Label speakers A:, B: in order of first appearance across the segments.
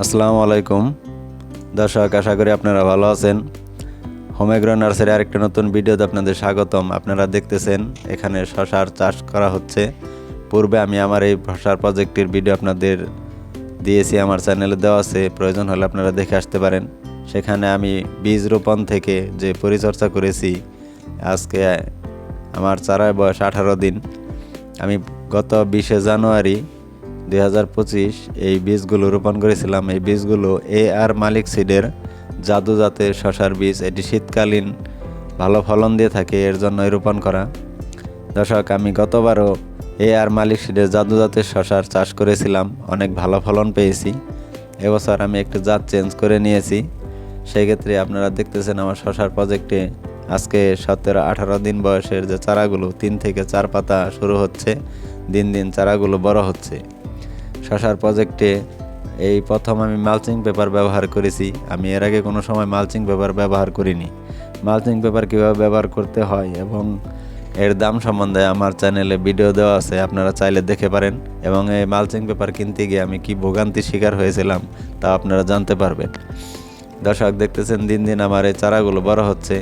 A: আসসালামু আলাইকুম। দর্শক, আশা করি আপনারা ভালো আছেন। হোমেগ্রো নার্সারি আরেকটা নতুন ভিডিওতে আপনাদের স্বাগতম। আপনারা দেখতেছেন, এখানে শশার চাষ করা হচ্ছে। পূর্বে আমি আমার এই শশার প্রজেক্টের ভিডিও আপনাদের দিয়েছি, আমার চ্যানেলে দেওয়া আছে। প্রয়োজন হলে আপনারা দেখে আসতে পারেন। সেখানে আমি বীজ রোপণ থেকে যে পরিচর্যা করেছি, আজকে আমার চারায় বয়স আঠারো দিন। আমি গত বিশে জানুয়ারি দুই হাজার পঁচিশ এই বীজগুলো রোপণ করেছিলাম। এই বীজগুলো এ আর মালিক সিডের জাদু জাতের শশার বীজ। এটি শীতকালীন ভালো ফলন দিয়ে থাকে, এর জন্যই রোপণ করা। দর্শক, আমি গতবারও এ আর মালিক সিডের জাদু জাতের শশার চাষ করেছিলাম, অনেক ভালো ফলন পেয়েছি। এবছর আমি একটু জাত চেঞ্জ করে নিয়েছি। সেই ক্ষেত্রে আপনারা দেখতেছেন আমার শশার প্রজেক্টে আজকে সতেরো, আঠারো দিন বয়সের যে চারাগুলো, তিন থেকে চার পাতা শুরু হচ্ছে, দিন দিন চারাগুলো বড় হচ্ছে। শশার প্রজেক্টে এই প্রথম আমি মালচিং পেপার ব্যবহার করেছি। আমি এর আগে কোনো সময় মালচিং পেপার ব্যবহার করিনি। মালচিং পেপার কীভাবে ব্যবহার করতে হয় এবং এর দাম সম্বন্ধে আমার চ্যানেলে ভিডিও দেওয়া আছে, আপনারা চাইলে দেখে পারেন। এবং এই মালচিং পেপার কিনতে গিয়ে আমি কি ভোগান্তির শিকার হয়েছিলাম, তা আপনারা জানতে পারবেন। দর্শক দেখতেছেন, দিন দিন আমার এই চারাগুলো বড় হচ্ছে।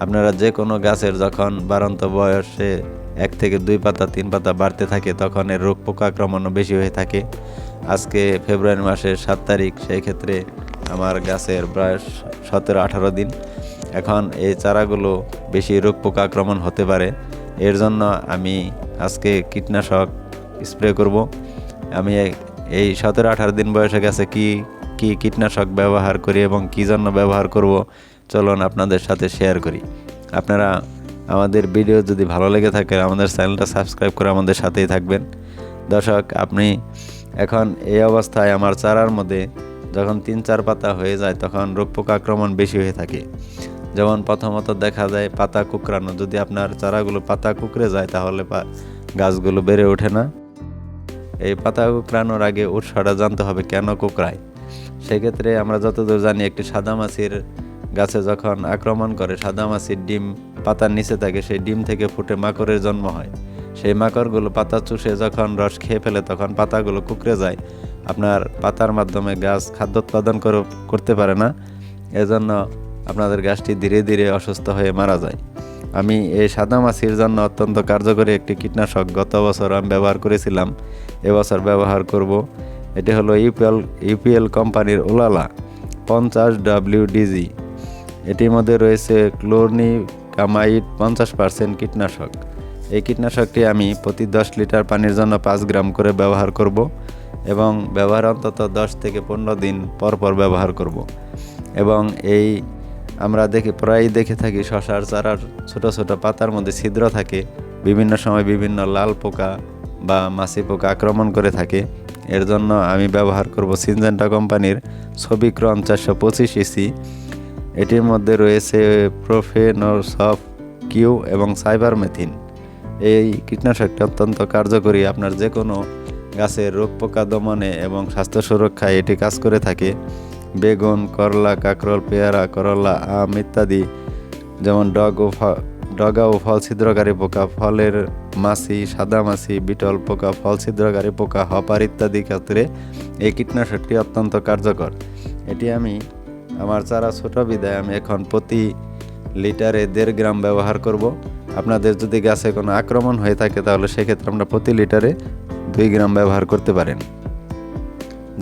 A: আপনারা যে কোনো গাছের যখন বাড়ন্ত বয়সে এক থেকে দুই পাতা, তিন পাতা বাড়তে থাকে, তখন এর রোগ পোকা আক্রমণও বেশি হয়ে থাকে। আজকে ফেব্রুয়ারি মাসের সাত তারিখ, সেই ক্ষেত্রে আমার গাছের বয়স সতেরো, আঠারো দিন। এখন এই চারাগুলো বেশি রোগ পোকা আক্রমণ হতে পারে। এর জন্য আমি আজকে কীটনাশক স্প্রে করব। আমি এই- সতেরো, আঠারো দিন বয়সে গেছে কি কি কীটনাশক ব্যবহার করি এবং কী জন্য ব্যবহার করব, চলুন আপনাদের সাথে শেয়ার করি। আপনারা আমাদের ভিডিও যদি ভালো লেগে থাকে, আমাদের চ্যানেলটা সাবস্ক্রাইব করে আমাদের সাথেই থাকবেন। দর্শক, আপনি এখন এই অবস্থায় আমার চারার মধ্যে যখন তিন চার পাতা হয়ে যায়, তখন রোগ পোকা আক্রমণ বেশি হয়ে থাকে। যেমন প্রথমত দেখা যায় পাতা কুকরানো যদি আপনার চারাগুলো পাতা কুকরে যায়, তাহলে গাছগুলো বেড়ে ওঠে না। এই পাতা কুকরানোর আগে উৎসটা জানতে হবে, কেন কুকরায় সেক্ষেত্রে আমরা যতদূর জানি, একটি সাদা মাছির গাছে যখন আক্রমণ করে, সাদা মাছির ডিম পাতার নিচে থাকে, সেই ডিম থেকে ফুটে মাকড়ের জন্ম হয়। সেই মাকড়গুলো পাতা চুষে যখন রস খেয়ে ফেলে, তখন পাতাগুলো কুকড়ে যায়। আপনার পাতার মাধ্যমে গাছ খাদ্য উৎপাদন করে- করতে পারে না। এজন্য আপনাদের গাছটি ধীরে ধীরে অসুস্থ হয়ে মারা যায়। আমি এই সাদা মাছির জন্য অত্যন্ত কার্যকরী একটি কীটনাশক গত বছর আমি ব্যবহার করেছিলাম। এবছর ব্যবহার করব। এটি হলো ইউপিএল ইউপিএল কোম্পানির ওলালা পঞ্চাশ ডাব্লিউডিজি এটির মধ্যে রয়েছে ক্লোরনিকামাইড পঞ্চাশ পার্সেন্ট কীটনাশক। এই কীটনাশকটি আমি প্রতি দশ লিটার পানির জন্য পাঁচ গ্রাম করে ব্যবহার করব এবং ব্যবহার অন্তত দশ থেকে পনেরো দিন পর পর ব্যবহার করব। এবং এই আমরা দেখি, প্রায়ই দেখে থাকি শশার চারার ছোট ছোট পাতার মধ্যে ছিদ্র থাকে, বিভিন্ন সময় বিভিন্ন লাল পোকা বা মাছি পোকা আক্রমণ করে থাকে। এর জন্য আমি ব্যবহার করব সিনজেন্টা কোম্পানির ছবিক্রন চারশো পঁচিশ ইসি এটির মধ্যে রয়েছে প্রোফেনোসফ কিউ এবং সাইবারমেথিন। এই কীটনাশকটি অত্যন্ত কার্যকরী। আপনার যে কোনো গাছের রোগ পোকা, দমনে এবং স্বাস্থ্য সুরক্ষায় এটি কাজ করে থাকে। বেগুন, করলা, কাঁকরোল, পেয়ারা, করলা, আম ইত্যাদি, যেমন ডগ ও ডগা ও ফল ছিদ্রকারী পোকা, ফলের মাছি, সাদা মাছি, বিটল পোকা, ফল ছিদ্রকারী পোকা, হপার ইত্যাদি ক্ষেত্রে এই কীটনাশকটি অত্যন্ত কার্যকর। এটি আমি আমার চারা ছোট বিদায়, আমি এখন প্রতি লিটারে দেড় গ্রাম ব্যবহার করব। আপনাদের যদি গাছে কোনো আক্রমণ হয়ে থাকে, তাহলে সেক্ষেত্রে আমরা প্রতি লিটারে দুই গ্রাম ব্যবহার করতে পারেন।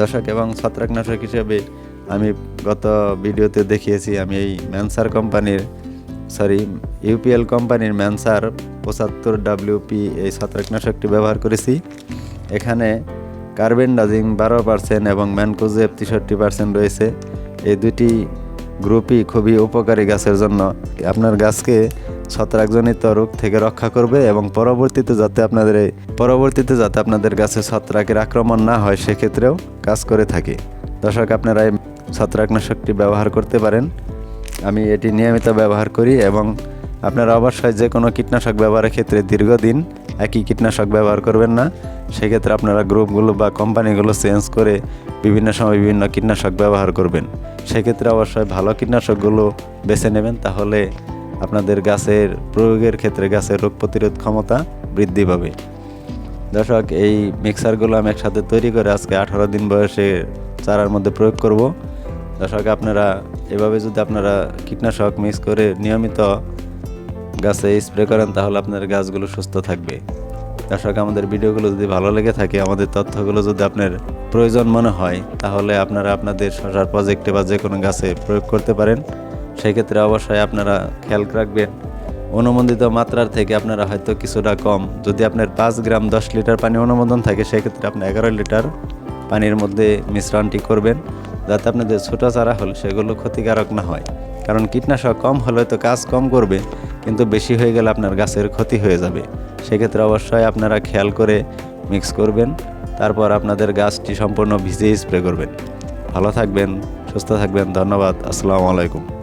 A: দর্শক এবং ছত্রাকনাশক হিসেবে আমি গত ভিডিওতে দেখিয়েছি, আমি এই ম্যানসার কোম্পানির, সরি, ইউপিএল কোম্পানির ম্যানসার পঁচাত্তর ডাব্লিউপি এই ছত্রাকনাশকটি ব্যবহার করেছি। এখানে কার্বেন্ডাজিং বারো পার্সেন্ট এবং ম্যানকোজেব তেষট্টি পার্সেন্ট রয়েছে। এই দুটি গ্রুপই খুবই উপকারী গাছের জন্য। আপনার গাছকে ছত্রাকজনিত রোগ থেকে রক্ষা করবে এবং পরবর্তীতে যাতে আপনাদের পরবর্তীতে যাতে আপনাদের গাছে ছত্রাকের আক্রমণ না হয়, সেক্ষেত্রেও কাজ করে থাকে। দর্শক, আপনারা এই ছত্রাকনাশকটি ব্যবহার করতে পারেন। আমি এটি নিয়মিত ব্যবহার করি এবং আপনারা অবশ্যই যে কোনো কীটনাশক ব্যবহারের ক্ষেত্রে দীর্ঘদিন একই কীটনাশক ব্যবহার করবেন না। সেক্ষেত্রে আপনারা গ্রুপগুলো বা কোম্পানিগুলো চেঞ্জ করে বিভিন্ন সময় বিভিন্ন কীটনাশক ব্যবহার করবেন। সেক্ষেত্রে অবশ্যই ভালো কীটনাশকগুলো বেছে নেবেন, তাহলে আপনাদের গাছের প্রয়োগের ক্ষেত্রে গাছের রোগ প্রতিরোধ ক্ষমতা বৃদ্ধি পাবে। দর্শক, এই মিক্সারগুলো আমি একসাথে তৈরি করে আজকে আঠারো দিন বয়সে চারার মধ্যে প্রয়োগ করব। দর্শক, আপনারা এভাবে যদি আপনারা কীটনাশক মিক্স করে নিয়মিত গাছে স্প্রে করেন, তাহলে আপনার গাছগুলো সুস্থ থাকবে। দর্শক, আমাদের ভিডিওগুলো যদি ভালো লেগে থাকে, আমাদের তথ্যগুলো যদি আপনার প্রয়োজন মনে হয়, তাহলে আপনারা আপনাদের শশার প্রজেক্টে বা যে কোনো গাছে প্রয়োগ করতে পারেন। সেক্ষেত্রে অবশ্যই আপনারা খেয়াল রাখবেন। অনুমোদিত মাত্রার থেকে আপনারা হয়তো কিছুটা কম। যদি আপনার পাঁচ গ্রাম দশ লিটার পানি অনুমোদন থাকে, সেক্ষেত্রে আপনি এগারো লিটার পানির মধ্যে মিশ্রণটি করবেন, যাতে আপনাদের ছোটো চারা হলে সেগুলো ক্ষতিকারক না হয়। কারণ কীটনাশক কম হলে তো কাজ কম করবে। কিন্তু বেশি হয়ে গেলে আপনার গাছের ক্ষতি হয়ে যাবে। সেক্ষেত্রে অবশ্যই আপনারা খেয়াল করে মিক্স করবেন, তারপর আপনাদের গাছটি সম্পূর্ণ ভিজে স্প্রে করবেন। ভালো থাকবেন, সুস্থ থাকবেন, ধন্যবাদ, আসসালামু আলাইকুম।